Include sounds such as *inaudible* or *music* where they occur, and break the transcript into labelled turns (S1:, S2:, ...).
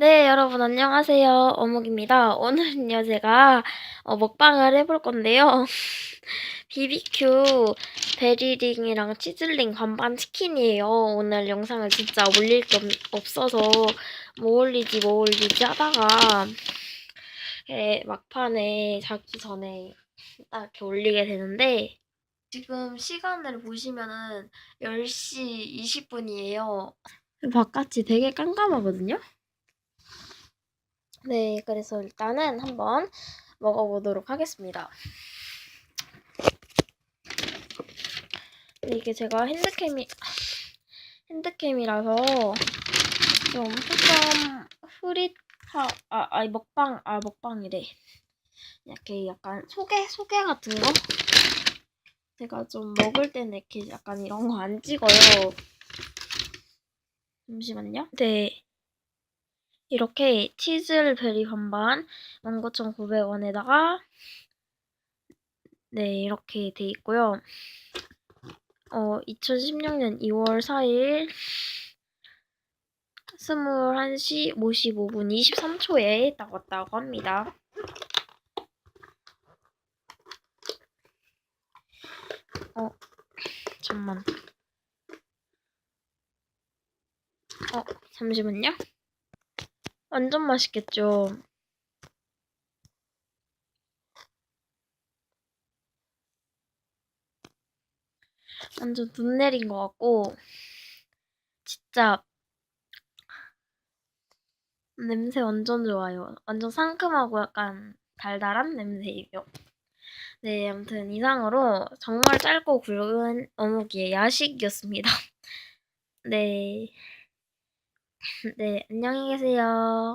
S1: 네, 여러분 안녕하세요. 어묵입니다. 오늘은요, 제가 어, 먹방을 해볼 건데요. *laughs* BBQ 베리링이랑 치즐링 반반 치킨이에요. 오늘 영상을 진짜 올릴 게 없- 없어서 뭐 올리지 뭐 올리지 하다가 예, 막판에 자기 전에 딱 이렇게 올리게 되는데 지금 시간을 보시면은 10시 20분이에요. 바깥이 되게 깜깜하거든요. 네, 그래서 일단은 한번 먹어보도록 하겠습니다. 근데 이게 제가 핸드캠이 핸드캠이라서 좀 조금 흐릿하 아 아니 먹방 아 먹방이래 이렇게 약간 소개 소개 같은 거 제가 좀 먹을 때는 이렇게 약간 이런 거 안 찍어요. 잠시만요. 네. 이렇게 치즐베리 반반 19,900원에다가 네 이렇게 돼 있고요. 어 2016년 2월 4일 21시 55분 23초에 딱 왔다고 합니다. 어 잠만. 어 잠시만요. 완전 맛있겠죠? 완전 눈 내린 것 같고, 진짜 냄새 완전 좋아요. 완전 상큼하고 약간 달달한 냄새예요. 네, 아무튼 이상으로 정말 짧고 굵은 어묵이의 야식이었습니다. *laughs* 네. 네, 안녕히 계세요.